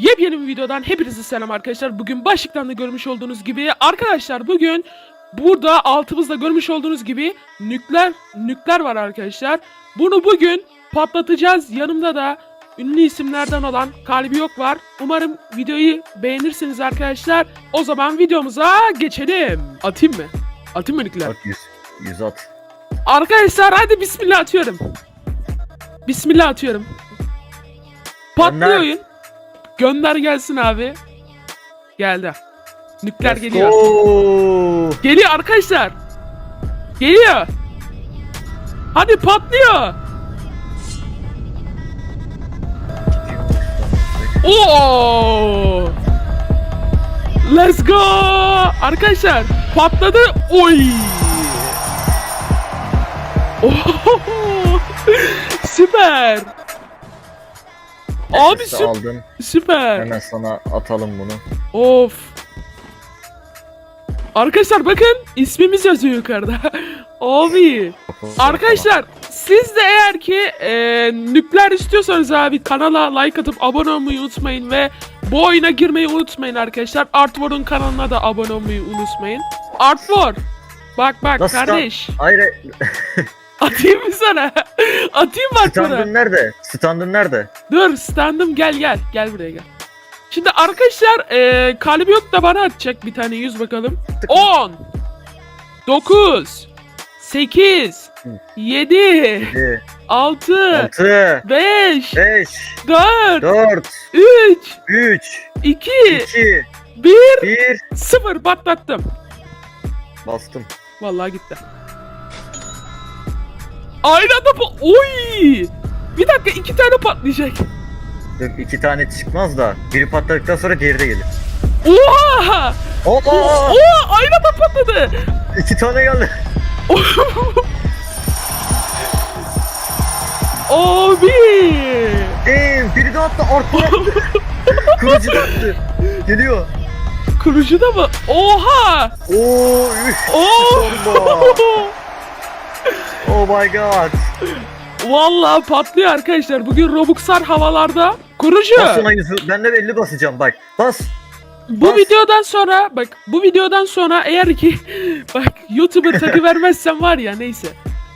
Yepyeni bir videodan hepinize selam arkadaşlar. Bugün başlıktan da görmüş olduğunuz gibi arkadaşlar bugün burada altımızda görmüş olduğunuz gibi nükleer nükleer var arkadaşlar. Bunu bugün patlatacağız. Yanımda da ünlü isimlerden olan Kalbi Yok var. Umarım videoyu beğenirsiniz arkadaşlar. O zaman videomuza geçelim. Atayım mı? Atayım mı nükleer? At 100. 100 at. Arkadaşlar hadi bismillah atıyorum. Bismillah atıyorum. Patlıyor oyun. Gönder gelsin abi. Geldi. Nükleer Let's geliyor. go. Geliyor arkadaşlar. Geliyor. Hadi patlıyor. Oo! Let's go! Arkadaşlar patladı. Oy! Ohoho! Süper. Abi aldın. süper. Hemen sana atalım bunu. Of. Arkadaşlar bakın ismimiz yazıyor yukarıda. Abi. Arkadaşlar siz de eğer ki e, nükleer istiyorsanız abi kanala like atıp abone olmayı unutmayın ve bu oyuna girmeyi unutmayın arkadaşlar. Artvor'un kanalına da abone olmayı unutmayın. Artvor. Bak bak Nasıl kardeş. Hayır. Atayım mı sana? Atayım bak. Standın nerede? Standın nerede? Dur standım gel gel. Gel buraya gel. Şimdi arkadaşlar e, kalbi yok da bana atacak bir tane yüz bakalım. 10 9 8 Hı. 7 2, 6 6, 5 5, 4 4, 3 3, 2 2, 1 1. 0 patlattım. Bastım. Vallahi gitti. Aynı anda pa- Oy! Bir dakika iki tane patlayacak. İki tane çıkmaz da biri patladıktan sonra diğeri de gelir. Oha! Oo, Oo, aynı anda patladı. iki tane geldi. Abi! Damn, biri de attı arttı. Kılıcı da attı. Geliyor. Kurucu da mı? Oha! Oo, üf. Oo! Oh my god. Vallahi patlıyor arkadaşlar. Bugün Robuxar havalarda. Kurucu. Bas ona yüzü. Ben de 50 basacağım bak. Bas. Bu bas. videodan sonra bak bu videodan sonra eğer ki bak YouTuber takı vermezsem var ya neyse.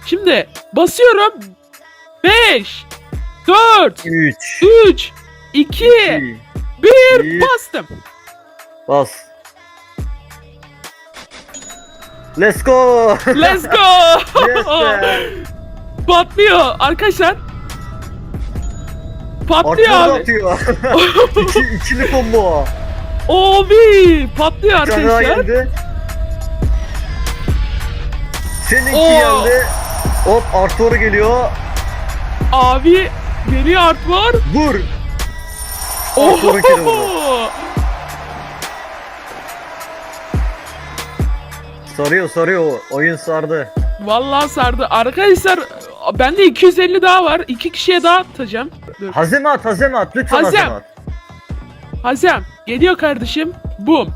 Şimdi basıyorum. 5 4 3 3 2 2 1 bir. bastım. Bas. Let's go. Let's go. yes be. Patlıyor arkadaşlar. Patlıyor Arttırdı abi. atıyor. İki, ikili combo. Abi patlıyor daha arkadaşlar. geldi. Seninki Oo. geldi. Hop Arthur geliyor. Abi geliyor art var. Vur. Arthur'un kere vurdu. Oho! Sarıyor sarıyor. Oyun sardı. Vallahi sardı. Arkadaşlar bende 250 daha var. İki kişiye daha atacağım. Dur. Hazem at hazem at. Lütfen Hazem. hazem at. Hazem geliyor kardeşim. Bum.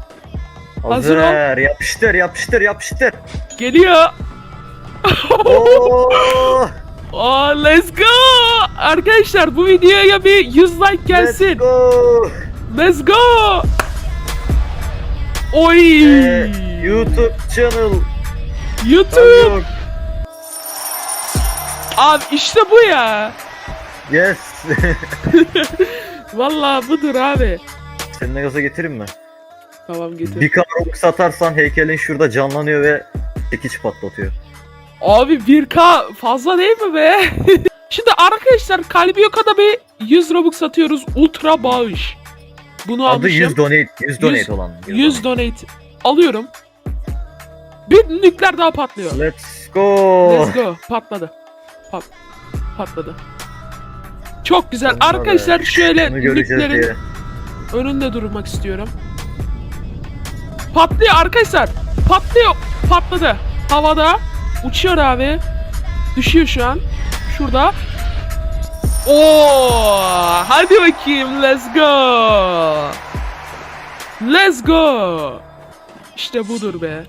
Hazır ol. Hazır. Yapıştır yapıştır yapıştır. Geliyor. Oo. Oh, let's go. Arkadaşlar bu videoya bir 100 like gelsin. Let's go. Let's go. Oy. Ee, YouTube channel. YouTube. Abi işte bu ya. Yes. Vallahi budur abi. Seninle gaza getireyim mi? Tamam getir. Bir kamera satarsan heykelin şurada canlanıyor ve çekiç patlatıyor. Abi 1K fazla değil mi be? Şimdi arkadaşlar kalbi yok da bir 100 Robux satıyoruz. Ultra bağış. Bunu Adı almışım. 100 donate, 100 donate 100 olan. 100 donate alıyorum. Bir nükleer daha patlıyor. Let's go. Let's go. Patladı. Pat patladı. Çok güzel. Be. Arkadaşlar şöyle diye. önünde durmak istiyorum. Patlıyor arkadaşlar. Patlıyor. Patladı. Havada. Uçuyor abi. Düşüyor şu an. Şurada. Oo! Hadi bakayım. Let's go. Let's go. İşte budur be.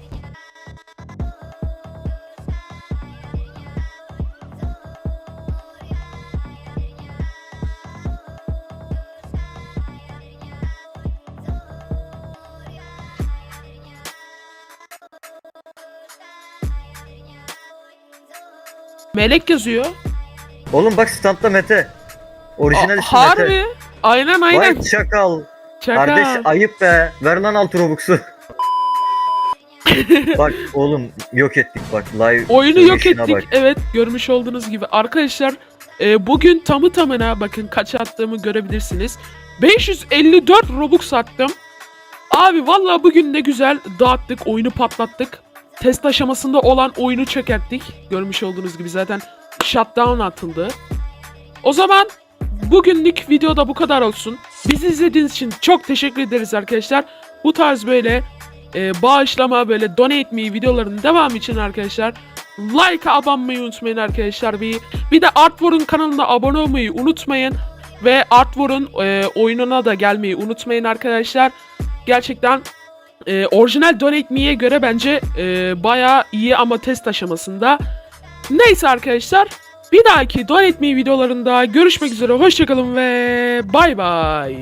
Melek yazıyor. Oğlum bak standta Mete. Orijinal Aa, ismi Mete. harbi. Aynen aynen. Vay çakal. Şaka. Kardeş ayıp be. Ver lan altı Robux'u. bak oğlum yok ettik bak live. Oyunu yok ettik. bak. Evet görmüş olduğunuz gibi. Arkadaşlar e, bugün tamı tamına bakın kaç attığımı görebilirsiniz. 554 Robux attım. Abi vallahi bugün de güzel dağıttık. Oyunu patlattık. Test aşamasında olan oyunu çökerttik. Görmüş olduğunuz gibi zaten shutdown atıldı. O zaman bugünlük videoda bu kadar olsun. Bizi izlediğiniz için çok teşekkür ederiz arkadaşlar. Bu tarz böyle e, bağışlama böyle donate me videoların devamı için arkadaşlar like abone unutmayın arkadaşlar. Bir, bir de Artwor'un kanalına abone olmayı unutmayın. Ve Artwor'un e, oyununa da gelmeyi unutmayın arkadaşlar. Gerçekten e, orijinal Donate Me'ye göre bence e, bayağı iyi ama test aşamasında. Neyse arkadaşlar bir dahaki Donate Me videolarında görüşmek üzere. Hoşçakalın ve bay bay.